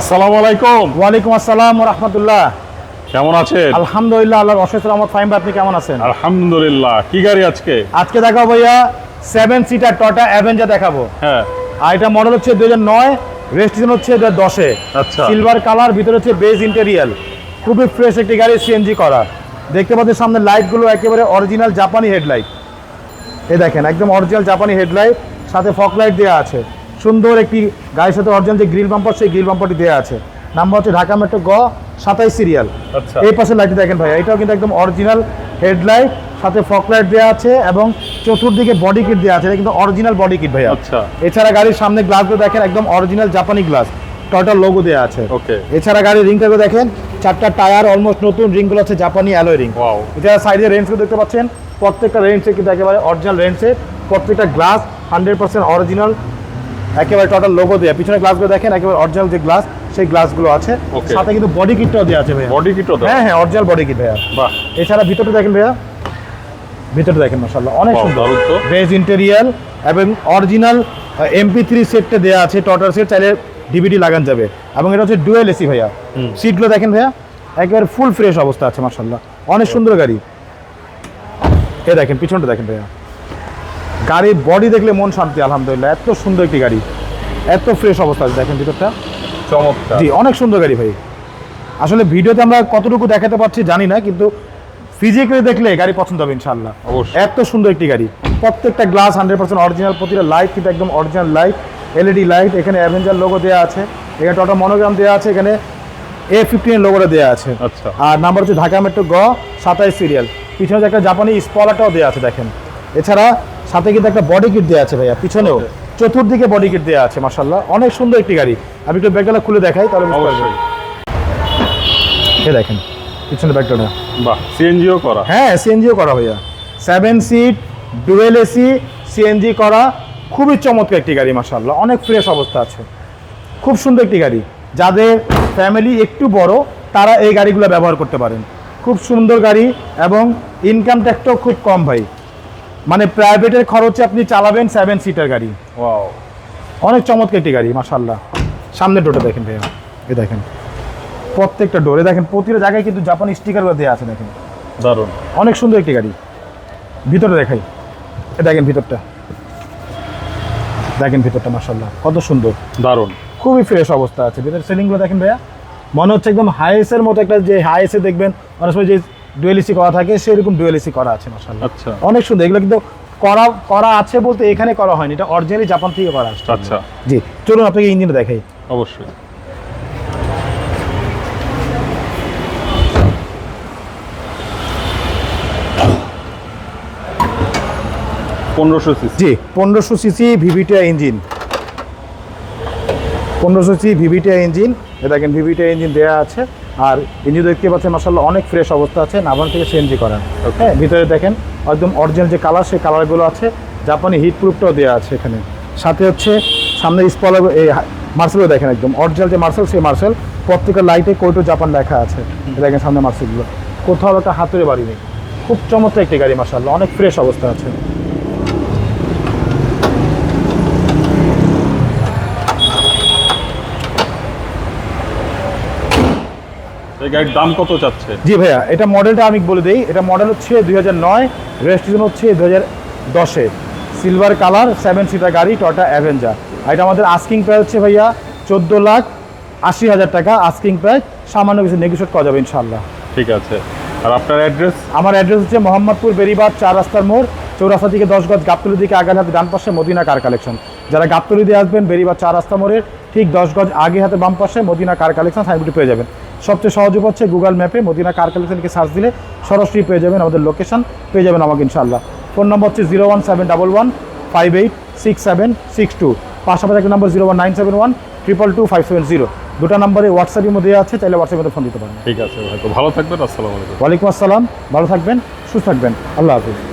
আসসালামু আলাইকুম। ওয়ালাইকুম আসসালাম রহমতুল্লাহ। কেমন আছেন? আলহামদুলিল্লাহ আল্লাহর অশেষ রহমত। ফাইম আপনি কেমন আছেন? আলহামদুলিল্লাহ। কি গাড়ি আজকে? আজকে দেখাবো ভাইয়া সেভেন সিটার টটা অ্যাভেঞ্জার দেখাবো। হ্যাঁ। আর এটা মডেল হচ্ছে দুই হাজার নয় রেজিস্ট্রেশন হচ্ছে দু হাজার দশে। আচ্ছা। সিলভার কালার ভিতরে হচ্ছে বেজ ইন্টেরিয়াল খুবই ফ্রেশ একটি গাড়ি সিএনজি করা। দেখতে পাচ্ছেন সামনে লাইটগুলো একেবারে অরিজিনাল জাপানি হেডলাইট এই দেখেন একদম অরিজিনাল জাপানি হেডলাইট সাথে ফক লাইট দেওয়া আছে। সুন্দর একটি গাড়ির সাথে অরিজিনাল যে গ্রিল বাম্পার সেই গ্রিল বাম্পারটি দেওয়া আছে। নাম্বার হচ্ছে ঢাকা মেট্রো গ সাতাইশ সিরিয়াল আচ্ছা। এই পাশে লাইটটি দেখেন ভাই এটাও কিন্তু একদম অরিজিনাল হেডলাইট সাথে ফক লাইট দেওয়া আছে এবং চতুর্দিকে বডি কিট দেওয়া আছে। এটা কিন্তু অরিজিনাল বডি কিট ভাইয়া। আচ্ছা। এছাড়া গাড়ির সামনে গ্লাসগুলো দেখেন একদম অরিজিনাল জাপানি গ্লাস টয়টার লোগো দেওয়া আছে। ওকে এছাড়া গাড়ির রিংটাকে দেখেন চারটা টায়ার অলমোস্ট নতুন রিংগুলো আছে জাপানি অ্যালয় রিং ওয়াও এছাড়া সাইডে রেঞ্জগুলো দেখতে পাচ্ছেন প্রত্যেকটা রেঞ্জে কিন্তু একেবারে অরিজিনাল রেঞ্জে প্রত্যেকটা গ্লাস হান্ড্রেড পার্সেন্ট অরিজিনাল একেবারে টোটাল লোগো দেওয়া পিছনে গ্লাসগুলো দেখেন একেবারে অরিজিনাল যে গ্লাস সেই গ্লাসগুলো আছে. সাথে কিন্তু বডি কিটটাও দেওয়া আছে ভাইয়া। বডি কিটও হ্যাঁ হ্যাঁ অরিজিনাল বডি কিট ভাইয়া। বাহ। এছাড়া ভিতরটা দেখেন ভাইয়া। ভিতরটা দেখেন মাসাল্লাহ অনেক সুন্দর। বেজ ইন্টেরিয়াল এবং অরিজিনাল এমপি থ্রি সেটটা দেওয়া আছে টটার সেট চাইলে ডিভিডি লাগান যাবে। এবং এটা হচ্ছে ডুয়েল এসি ভাইয়া। সিটগুলো দেখেন ভাইয়া একেবারে ফুল ফ্রেশ অবস্থা আছে মাসাল্লাহ অনেক সুন্দর গাড়ি। এ দেখেন পিছনটা দেখেন ভাইয়া। গাড়ির বডি দেখলে মন শান্তি আলহামদুলিল্লাহ। এত সুন্দর একটি গাড়ি। এত ফ্রেশ অবস্থা আছে। দেখেন ভিতরটা। চমৎকার। জি অনেক সুন্দর গাড়ি ভাই। আসলে ভিডিওতে আমরা কতটুকু দেখাতে পারছি জানি না কিন্তু ফিজিক্যালি দেখলে গাড়ি পছন্দ হবে ইনশাল্লাহ অবশ্যই। এত সুন্দর একটি গাড়ি। প্রত্যেকটা গ্লাস হান্ড্রেড পার্সেন্ট অরিজিনাল প্রতিটা লাইট কিন্তু একদম অরিজিনাল লাইট এলইডি লাইট এখানে অ্যাভেঞ্জার লোগো দেওয়া আছে। এখানে টটা মনোগ্রাম দেওয়া আছে এখানে এ ফিফটিন লোগোটা দেওয়া আছে। আচ্ছা। আর নাম্বার হচ্ছে ঢাকা মেট্রো গ সাতাইশ সিরিয়াল পিছনে একটা জাপানি স্পলারটাও দেওয়া আছে দেখেন। এছাড়া সাথে কিন্তু একটা বডি কিট দেওয়া আছে ভাইয়া পিছনেও। চতুর্দিকে বডি কিট দেওয়া আছে মাসাল্লাহ অনেক সুন্দর একটি গাড়ি। আমি একটু ব্যাগটা খুলে দেখাই তাহলে বুঝতে দেখেন পিছনে ব্যাগটা বাহ সিএনজিও করা। হ্যাঁ সিএনজিও করা ভাইয়া। Seven seat dual AC CNG করা। খুবই চমৎকার একটি গাড়ি মাসাল্লাহ অনেক ফ্রেশ অবস্থা আছে। খুব সুন্দর একটি গাড়ি। যাদের ফ্যামিলি একটু বড় তারা এই গাড়িগুলো ব্যবহার করতে পারেন। খুব সুন্দর গাড়ি এবং ইনকাম ট্যাক্সটাও খুব কম ভাই। মানে প্রাইভেটের খরচে আপনি চালাবেন সেভেন সিটার গাড়ি। ওয়াও অনেক চমৎকার একটি গাড়ি মাসাল্লাহ সামনের ডোরটা দেখেন ভাইয়া। এ দেখেন। প্রত্যেকটা ডোরে দেখেন প্রতিটা জায়গায় কিন্তু জাপানি স্টিকারগুলো দেওয়া আছে দেখেন। দারুণ। অনেক সুন্দর একটি গাড়ি। ভিতরে দেখাই। এ দেখেন ভিতরটা। দেখেন ভিতরটা মাসাল্লাহ কত সুন্দর। দারুণ। খুবই ফ্রেশ অবস্থা আছে। ভিতরে সেলিংগুলো দেখেন ভাইয়া। মনে হচ্ছে একদম হাইএসের মতো একটা যে হাইএসে দেখবেন অনেক সময় যে ডুয়েলিসি করা থাকে সেরকম ডুয়েলিসি করা আছে মাসাল্লাহ আচ্ছা। অনেক সুন্দর এগুলো কিন্তু করা করা আছে বলতে এখানে করা হয়নি এটা অরিজিনালি জাপান থেকে করা আসছে। আচ্ছা। জি চলুন আপনাকে ইঞ্জিনটা দেখাই। অবশ্যই। পনেরোশো সিসি। জি পনেরোশো সিসি ভিভিটিআ ইঞ্জিন। পনেরোশো সিসি ভিভিটিআ ইঞ্জিন দেখেন ভিভিটিআ ইঞ্জিন দেওয়া আছে। আর ইঞ্জিন দেখতে পাচ্ছেন মাসাল্লাহ অনেক ফ্রেশ অবস্থা আছে নাভান থেকে সিএনজি করা Okay. হ্যাঁ ভিতরে দেখেন একদম অরিজিনাল যে কালার সেই কালারগুলো আছে জাপানি হিট প্রুফটাও দেওয়া আছে এখানে। সাথে হচ্ছে সামনে স্পল এই মার্সেলও দেখেন একদম অরিজিনাল যে মার্সেল সেই মার্সেল প্রত্যেকের লাইটে কোটো জাপান লেখা আছে। দেখেন সামনে মার্সেলগুলো কোথাও একটা হাতুড়ে বাড়ি নেই। খুব চমৎকার একটি গাড়ি মাসাল্লাহ অনেক ফ্রেশ অবস্থা আছে। এই গাড়ির দাম কত চাচ্ছে? জি ভাইয়া এটা মডেলটা আমি বলে দিই। এটা মডেল হচ্ছে দুই হাজার নয় রেজিস্ট্রেশন হচ্ছে দুই হাজার দশে। সিলভার কালার সেভেন সিটার গাড়ি টটা অ্যাভেঞ্জার আর এটা আমাদের আস্কিং প্রাইস হচ্ছে ভাইয়া চোদ্দ লাখ আশি হাজার টাকা। আস্কিং প্রাইস সামান্য কিছু নেগোসিয়েট করা যাবে ইনশাল্লাহ ঠিক আছে। আর আপনার অ্যাড্রেস আমার অ্যাড্রেস হচ্ছে মোহাম্মদপুর বেরিবাদ চার রাস্তার মোড় চৌরাস্তা থেকে দশ গজ গাবতলি দিকে আগে হাতে ডান পাশে মদিনা কার কালেকশন যারা গাবতলি দিয়ে আসবেন বেরিবাদ চার রাস্তা মোড়ের ঠিক দশ গজ আগে হাতে বাম পাশে মদিনা কার কালেকশন সাইনবোর্ডে পেয়ে যাবেন। সবচেয়ে সহজ উপায় হচ্ছে গুগল ম্যাপে মদিনা কার কালেকশনকে সার্চ দিলে সরাসরি পেয়ে যাবেন আমাদের লোকেশন পেয়ে যাবেন আমাকে ইনশাল্লাহ ফোন নম্বর হচ্ছে zero one seven double one five eight six seven six two পাশাপাশি একটা number zero one nine seven one triple two five seven zero দুটো নম্বরে হোয়াটসঅ্যাপের মধ্যে আছে চাইলে হোয়াটসঅ্যাপে ফোন দিতে পারেন। ঠিক আছে ভালো থাকবেন আসসালামু আলাইকুম। ওয়ালাইকুম আসসালাম ভালো থাকবেন সুস্থ থাকবেন। আল্লাহ হাফিজ।